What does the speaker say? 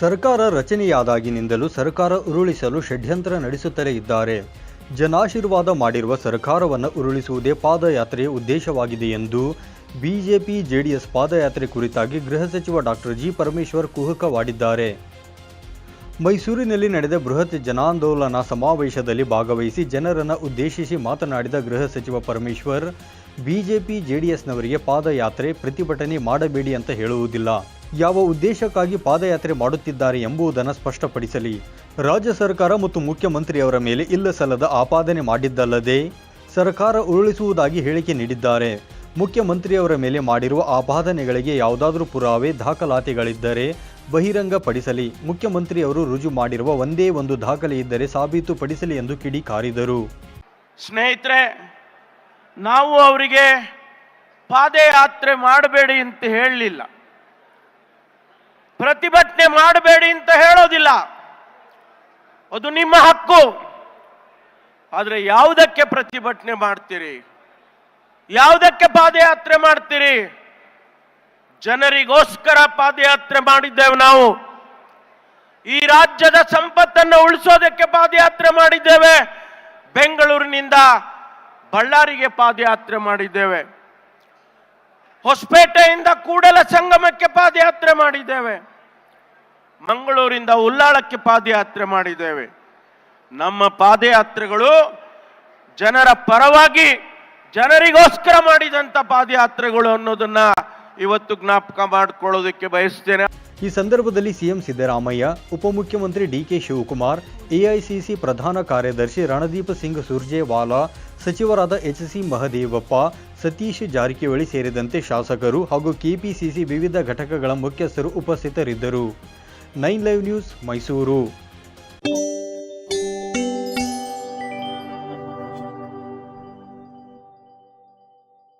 ಸರ್ಕಾರ ರಚನೆಯಾದಾಗಿನಿಂದಲೂ ಸರ್ಕಾರ ಉರುಳಿಸಲು ಷಡ್ಯಂತ್ರ ನಡೆಸುತ್ತಲೇ ಇದ್ದಾರೆ. ಜನಾಶೀರ್ವಾದ ಮಾಡಿರುವ ಸರ್ಕಾರವನ್ನು ಉರುಳಿಸುವುದೇ ಪಾದಯಾತ್ರೆಯ ಉದ್ದೇಶವಾಗಿದೆ ಎಂದು ಬಿಜೆಪಿ, ಜೆಡಿಎಸ್ ಪಾದಯಾತ್ರೆ ಕುರಿತಾಗಿ ಗೃಹ ಸಚಿವ ಡಾಕ್ಟರ್ ಜಿ. ಪರಮೇಶ್ವರ್ ಕುಹಕವಾಡಿದ್ದಾರೆ. ಮೈಸೂರಿನಲ್ಲಿ ನಡೆದ ಬೃಹತ್ ಜನಾಂದೋಲನ ಸಮಾವೇಶದಲ್ಲಿ ಭಾಗವಹಿಸಿ ಜನರನ್ನು ಉದ್ದೇಶಿಸಿ ಮಾತನಾಡಿದ ಗೃಹ ಸಚಿವ ಪರಮೇಶ್ವರ್, ಬಿಜೆಪಿ, ಜೆಡಿಎಸ್ನವರಿಗೆ ಪಾದಯಾತ್ರೆ ಪ್ರತಿಭಟನೆ ಮಾಡಬೇಡಿ ಅಂತ ಹೇಳುವುದಿಲ್ಲ. ಯಾವ ಉದ್ದೇಶಕ್ಕಾಗಿ ಪಾದಯಾತ್ರೆ ಮಾಡುತ್ತಿದ್ದಾರೆ ಎಂಬುದನ್ನು ಸ್ಪಷ್ಟಪಡಿಸಲಿ. ರಾಜ್ಯ ಸರ್ಕಾರ ಮತ್ತು ಮುಖ್ಯಮಂತ್ರಿಯವರ ಮೇಲೆ ಇಲ್ಲಸಲ್ಲದ ಆಪಾದನೆ ಮಾಡಿದ್ದಲ್ಲದೆ ಸರ್ಕಾರ ಉರುಳಿಸುವುದಾಗಿ ಹೇಳಿಕೆ ನೀಡಿದ್ದಾರೆ. ಮುಖ್ಯಮಂತ್ರಿಯವರ ಮೇಲೆ ಮಾಡಿರುವ ಆಪಾದನೆಗಳಿಗೆ ಯಾವುದಾದರೂ ಪುರಾವೆ, ದಾಖಲಾತಿಗಳಿದ್ದರೆ ಬಹಿರಂಗಪಡಿಸಲಿ. ಮುಖ್ಯಮಂತ್ರಿಯವರು ರುಜು ಮಾಡಿರುವ ಒಂದೇ ಒಂದು ದಾಖಲೆ ಇದ್ದರೆ ಸಾಬೀತುಪಡಿಸಲಿ ಎಂದು ಕಿಡಿಕಾರಿದರು ಸ್ನೇಹಿತರೆ, ನಾವು ಅವರಿಗೆ ಪಾದಯಾತ್ರೆ ಮಾಡಬೇಡಿ ಅಂತ ಹೇಳಲಿಲ್ಲ. ಪ್ರತಿಭಟನೆ ಮಾಡಬೇಡಿ ಅಂತ ಹೇಳೋದಿಲ್ಲ. ಅದು ನಿಮ್ಮ ಹಕ್ಕು. ಆದರೆ ಯಾವುದಕ್ಕೆ ಪ್ರತಿಭಟನೆ ಮಾಡ್ತೀರಿ? ಯಾವುದಕ್ಕೆ ಪಾದಯಾತ್ರೆ ಮಾಡ್ತೀರಿ? ಜನರಿಗೋಸ್ಕರ ಪಾದಯಾತ್ರೆ ಮಾಡಿದ್ದೇವೆ ನಾವು. ಈ ರಾಜ್ಯದ ಸಂಪತ್ತನ್ನು ಉಳಿಸೋದಕ್ಕೆ ಪಾದಯಾತ್ರೆ ಮಾಡಿದ್ದೇವೆ. ಬೆಂಗಳೂರಿನಿಂದ ಬಳ್ಳಾರಿಗೆ ಪಾದಯಾತ್ರೆ ಮಾಡಿದ್ದೇವೆ. ಹೊಸಪೇಟೆಯಿಂದ ಕೂಡಲ ಸಂಗಮಕ್ಕೆ ಪಾದಯಾತ್ರೆ ಮಾಡಿದ್ದೇವೆ. ಮಂಗಳೂರಿಂದ ಉಲ್ಲಾಳಕ್ಕೆ ಪಾದಯಾತ್ರೆ ಮಾಡಿದ್ದೇವೆ. ನಮ್ಮ ಪಾದಯಾತ್ರೆಗಳು ಜನರ ಪರವಾಗಿ ಜನರಿಗೋಸ್ಕರ ಮಾಡಿದಂಥ ಪಾದಯಾತ್ರೆಗಳು ಅನ್ನೋದನ್ನ ಇವತ್ತು ಜ್ಞಾಪಕ ಮಾಡಿಕೊಳ್ಳೋದಕ್ಕೆ ಬಯಸ್ತೇನೆ. ಈ ಸಂದರ್ಭದಲ್ಲಿ ಸಿಎಂ ಸಿದ್ದರಾಮಯ್ಯ, ಉಪಮುಖ್ಯಮಂತ್ರಿ ಡಿಕೆ ಶಿವಕುಮಾರ್ ಎಐಸಿಸಿ ಪ್ರಧಾನ ಕಾರ್ಯದರ್ಶಿ ರಣದೀಪ್ ಸಿಂಗ್ ಸುರ್ಜೇವಾಲಾ, ಸಚಿವರಾದ ಎಚ್ ಸಿ ಮಹದೇವಪ್ಪ, ಸತೀಶ್ ಜಾರಕಿಹೊಳಿ ಸೇರಿದಂತೆ ಶಾಸಕರು ಹಾಗೂ ಕೆಪಿಸಿಸಿ ವಿವಿಧ ಘಟಕಗಳ ಮುಖ್ಯಸ್ಥರು ಉಪಸ್ಥಿತರಿದ್ದರು. Nine live news Mysuru.